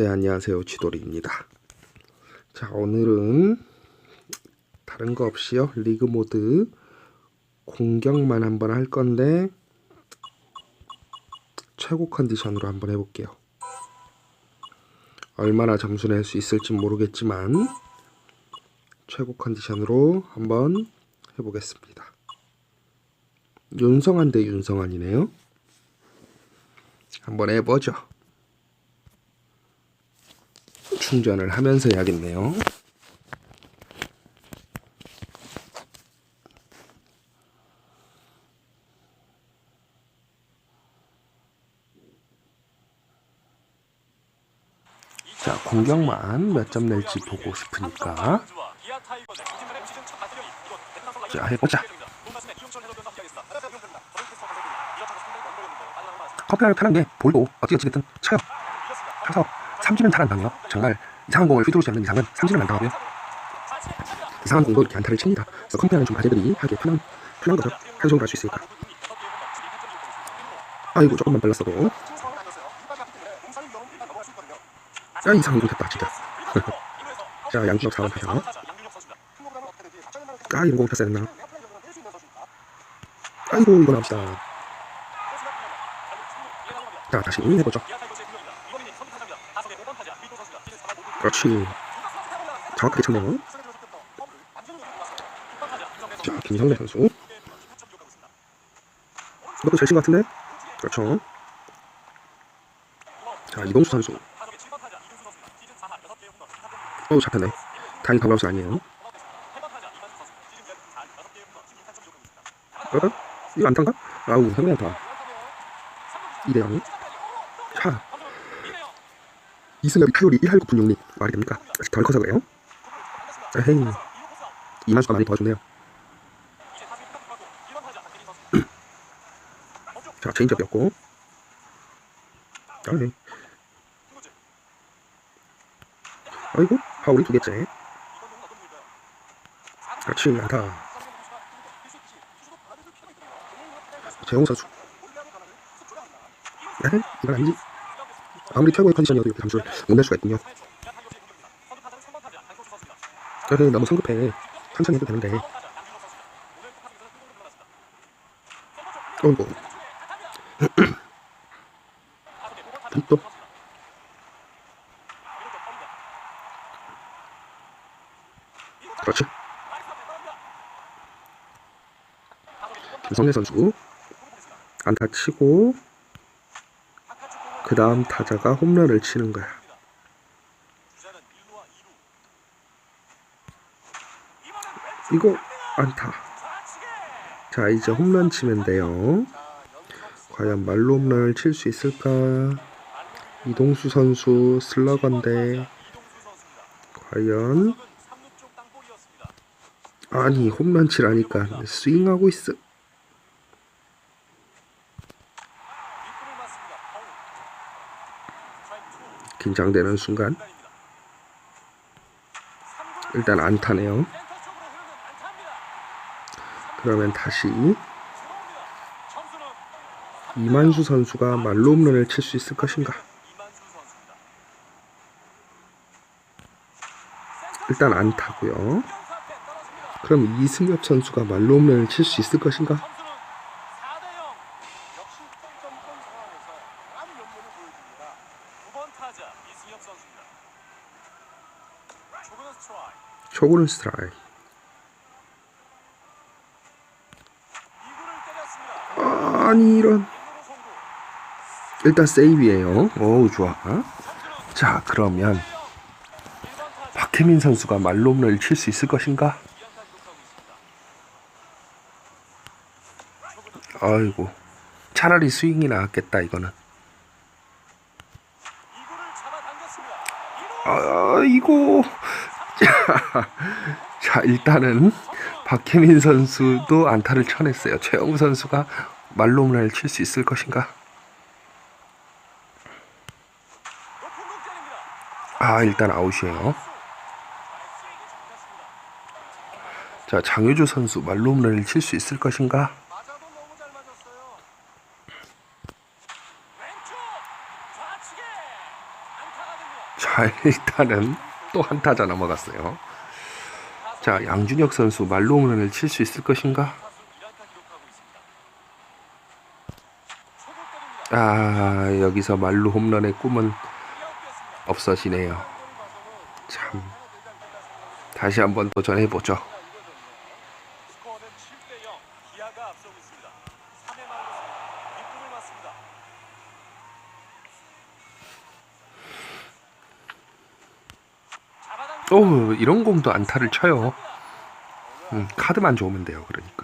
네, 안녕하세요. 지돌이입니다. 자, 오늘은 다른 거 없이요. 리그 모드 공격만 한번 할 건데 최고 컨디션으로 한번 해볼게요. 얼마나 점수 낼 수 있을지 모르겠지만 최고 컨디션으로 한번 해보겠습니다. 윤성한 대 윤성한이네요. 한번 해보죠. 충전을 하면서 해야겠네요. 자, 공격만 몇 점 낼지 보고 싶으니까 자, 해보자. 커피를 타는 게 볼도 어찌어찌됐든 쳐요. 쳐서 삼진은 잘 안 당해요. 정말 이상한 공을 휘두르지 않는 이상은 삼진은 안 당하고요. 이상한 공도 이렇게 안타를 칩니다. 그래서 컴퓨터는 좀 가재들이 하기 편한 편한 거죠. 하루 종일 할수 있으니까. 아이고 조금만 빨랐어도. 야 이상한 공 됐다 진짜. 자 양준혁 4번 타자. 아 이런 공 탔어야 했나? 아이고 이거 나옵시다. 자 다시 해보죠. 그렇지. 정확하게 쳤네요. 자, 김성래 선수. 이것도 잘 친 것 같은데? 그렇죠. 자, 이동수 선수. 어우, 잡혔네. 다행히 방방수 아니에요. 어? 이거 안타인가? 아우, 상대 안타. 2대0. 자, 이승엽이 타율이 1할 9분 6리 말이 됩니까? 덜 커서 그래요? 에헤이. 이만수가 많이 도와주네요. 자 체인지업이었고. 아네 아이고 파울이 두 개째. 그렇지 안타 재홍 선수. 에헤이 이건 아니지? 아무리 최고의 컨디션이어도 이렇게 점수를 못 낼 수가 있군요. 그래 너무 성급해. 천천히 해도 되는데. 어이구. 또. 그렇지. 김성래 선수 안타 치고 그 다음 타자가 홈런을 치는 거야. 이거 안타. 자 이제 홈런 치면 돼요. 과연 말로 홈런을 칠 수 있을까? 이동수 선수 슬러건데 과연 아니 홈런 치라니까 스윙하고 있어. 긴장되는 순간 일단 안타네요. 그러면 다시 이만수 선수가 말로 홈런을 칠 수 있을 것인가? 일단 안 타고요. 그럼 이승엽 선수가 말로 홈런을 칠 수 있을 것인가? 초구는 스트라이 아니 이런. 일단 세이브예요. 어우 좋아. 자 그러면 박혜민 선수가 말홈런을 칠 수 있을 것인가? 아이고 차라리 스윙이 나았겠다 이거는. 아이고 자 일단은 박혜민 선수도 안타를 쳐냈어요. 최영우 선수가 말로 홈런을 칠 수 있을 것인가? 아 일단 아웃이에요. 자 장효주 선수 말로 홈런을 칠 수 있을 것인가? 자 일단은 또 한타자 넘어갔어요. 자 양준혁 선수 말로 홈런을 칠 수 있을 것인가? 아 여기서 말루 홈런의 꿈은 없어지네요. 참 다시 한번 도전해 보죠. 오 이런 공도 안타를 쳐요. 음, 카드만 좋으면 돼요. 그러니까.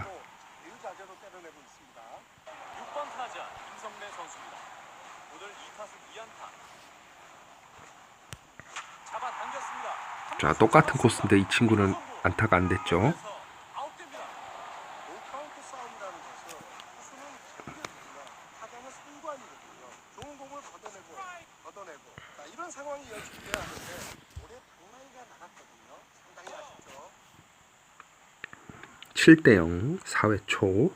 자 똑같은 코스인데 이 친구는 안타가 안 됐죠. 7대0 사회 초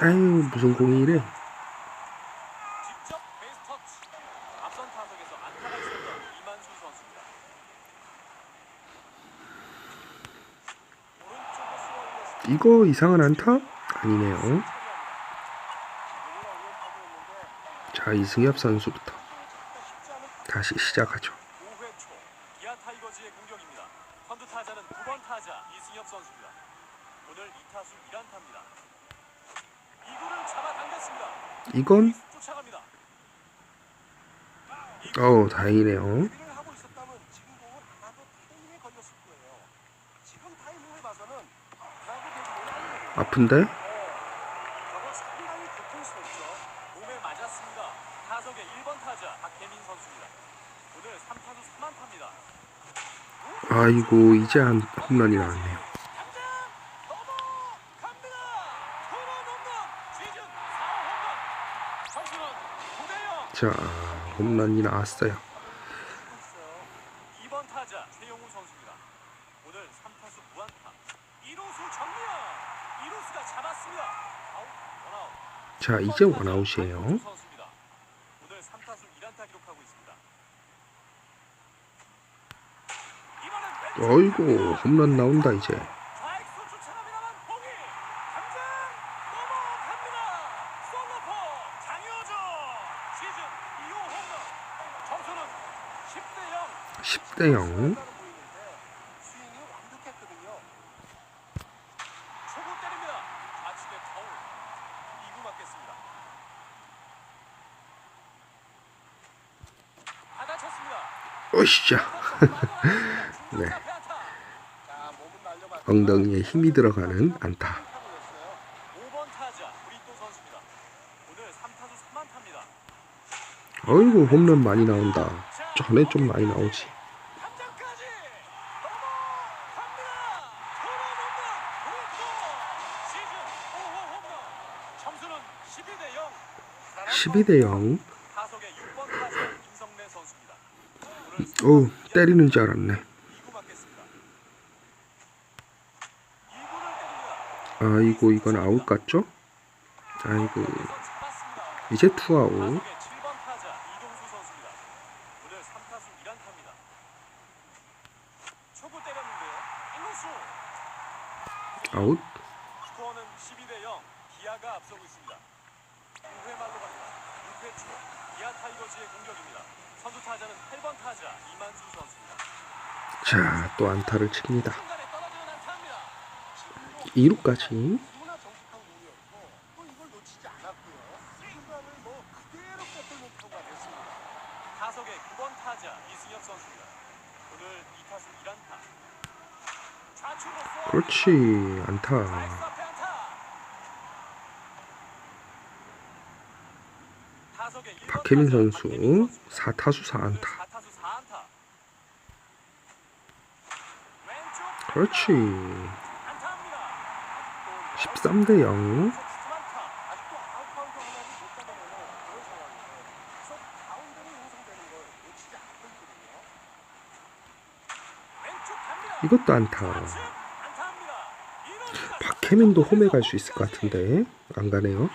아유 무슨 공이 이래 이거 이상한 안타? 아니네요. 자, 이승엽 선수부터 다시 시작하죠. 이건? 어우 다행이네요. 아픈데? 아이고 이제 한 홈런이 나왔네요. 자 홈런이 나왔어요. 자, 이제 원아웃이에요. 어이구, 홈런 나온다, 이제. 10대 0 보시죠. 네. 엉덩이에 힘이 들어가는 안타. 아이고 홈런 많이 나온다. 전에 좀 많이 나오지. 12대 0. 어 때리는 줄 알았네 아이고 이건 아웃 같죠? 아이고 이제 투아웃 아웃 기아가 앞서고 있습니다. 6회 말로 갑니다. 6회 초 기아 타이거즈의 공격입니다. 자, 또 안타를 칩니다. 2루까지. 그렇지, 안타. 박혜민 선수 4타수 4안타. 그렇지. 13대 0 이것도 안타. 박혜민도 홈에 갈 수 있을 것 같은데. 안 가네요.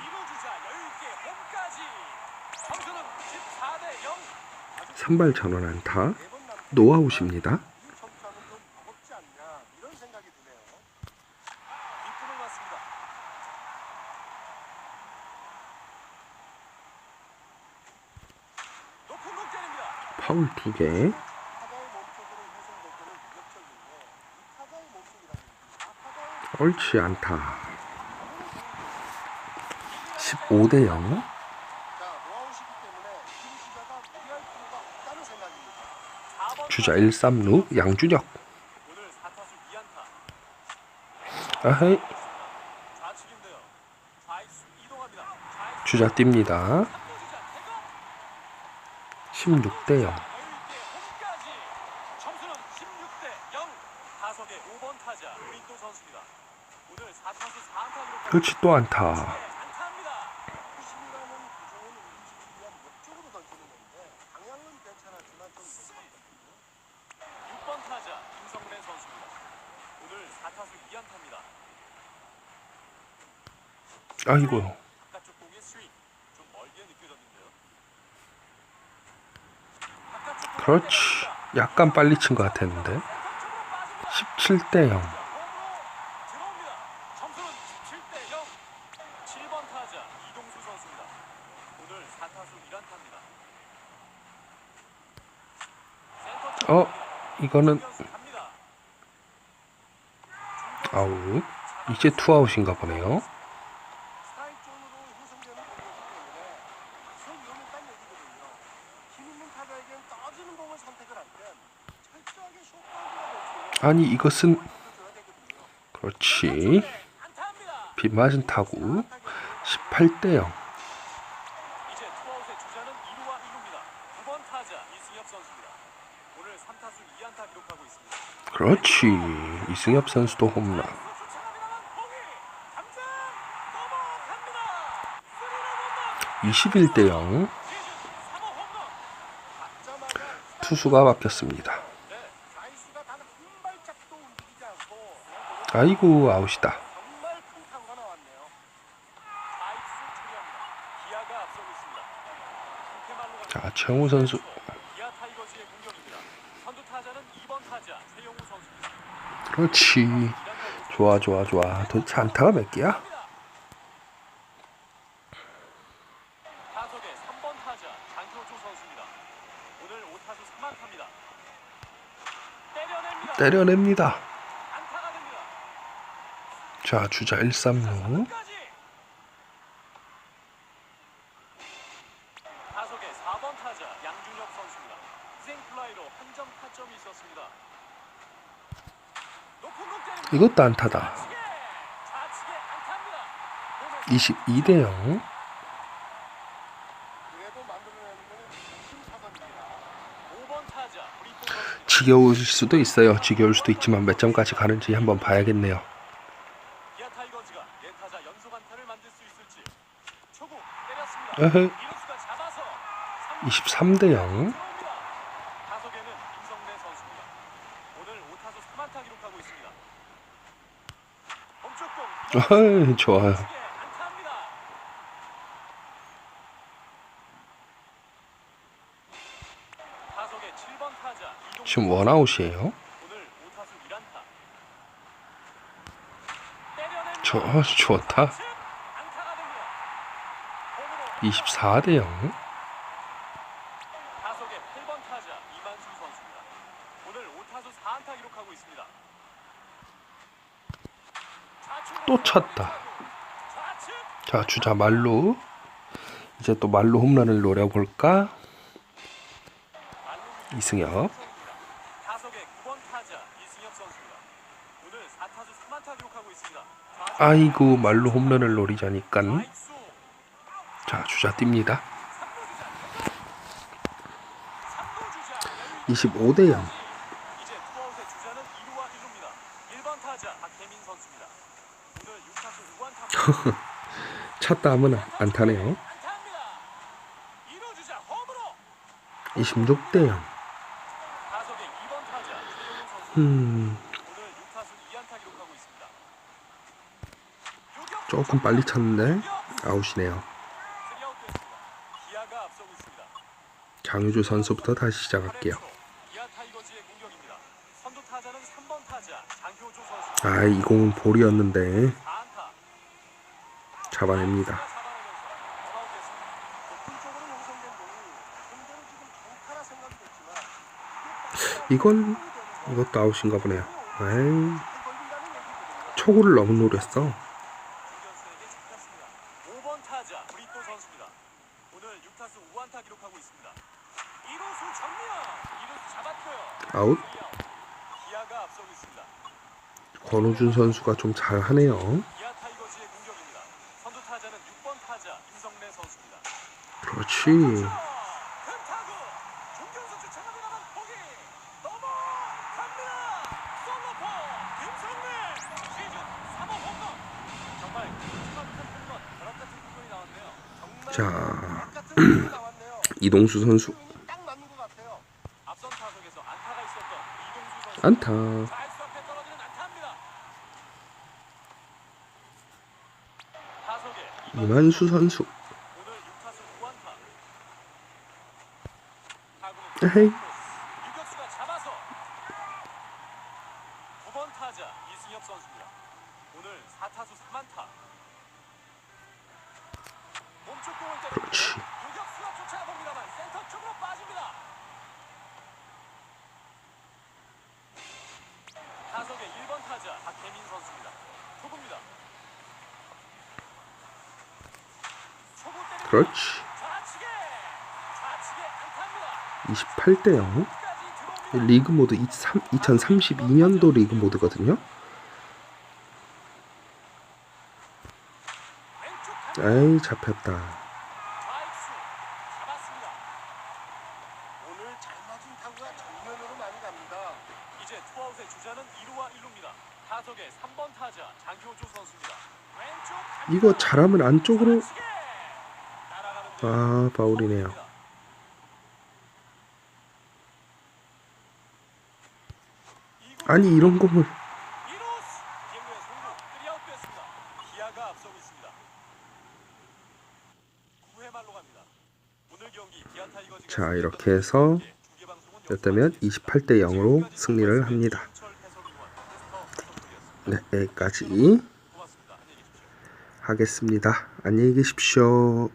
선발 전원 안타 노아웃입니다. 파울 2개. 옳지 않다. 15대 0 주자 1, 3루 양준혁. 아헤이. 주자 뜁니다. 16대 0 그렇지 또 안타. 2안타입니다. 아이고. 바깥쪽 공의 스윙 좀 멀게 느껴졌는데요. 그렇지. 약간 빨리 친 것 같았는데. 17대 0. 어, 이거는 아우 이제 투아웃인가 보네요. 아니 이것은 그렇지. 빗맞은 타구. 18대 0 그렇지. 이승엽 선수도 홈런. 21대0 투수가 바뀌었습니다. 아이고 아웃이다. 자, 최홍우 선수 그렇지. 좋아, 좋아, 좋아. 도대체 안타가 몇 개야? 때려냅니다. 자, 주자 136. 이것도 안타다. 22대 0. 지겨울 수도 있어요. 지겨울 수도 있지만 몇 점까지 가는지 한번 봐야겠네요. 에헤. 23대 0. 아이, 좋아요. 지금 원아웃이에요. 좋, 아, 좋다. 24대 0. 꽂혔다. 자, 주자 말로. 이제 또 말로 홈런을 노려볼까? 이승엽. 아이고 말로 홈런을 노리자니깐 자 주자 뜁니다 25대0 찼다 하면 안 타네요. 26대 0. 음. 조금 빨리 찼는데 아웃이네요. 장유주 선수부터 다시 시작할게요. 아, 이 공은 볼이었는데 잡아냅니다. 이건 이것도 아웃인가 보네요. 에이, 초구를 너무 노렸어. 아웃. 권호준 선수가 좀 잘하네요. 그렇지. 자, 이동수 선수. 안타. 이만수 선수. 에이. 유격수가 잡아서 9번 타자 이승엽 선수입니다. 오늘 4타수 3안타. 몸쪽 공을 때리고 유격수가 쫓아가 봅니다만 센터 쪽으로 빠집니다. 타석의 1번 타자 박혜민 선수입니다. 투구입니다. 그렇지. 28대 0 리그 모드 2032년도 리그 모드거든요. 에이 잡혔다. 이거 잘하면 안쪽으로 아 바울이네요. 아니 이런 공을 뭐. 자 이렇게 해서 이렇다면 28대 0으로 승리를 합니다. 네, 여기까지 하겠습니다. 안녕히 계십시오.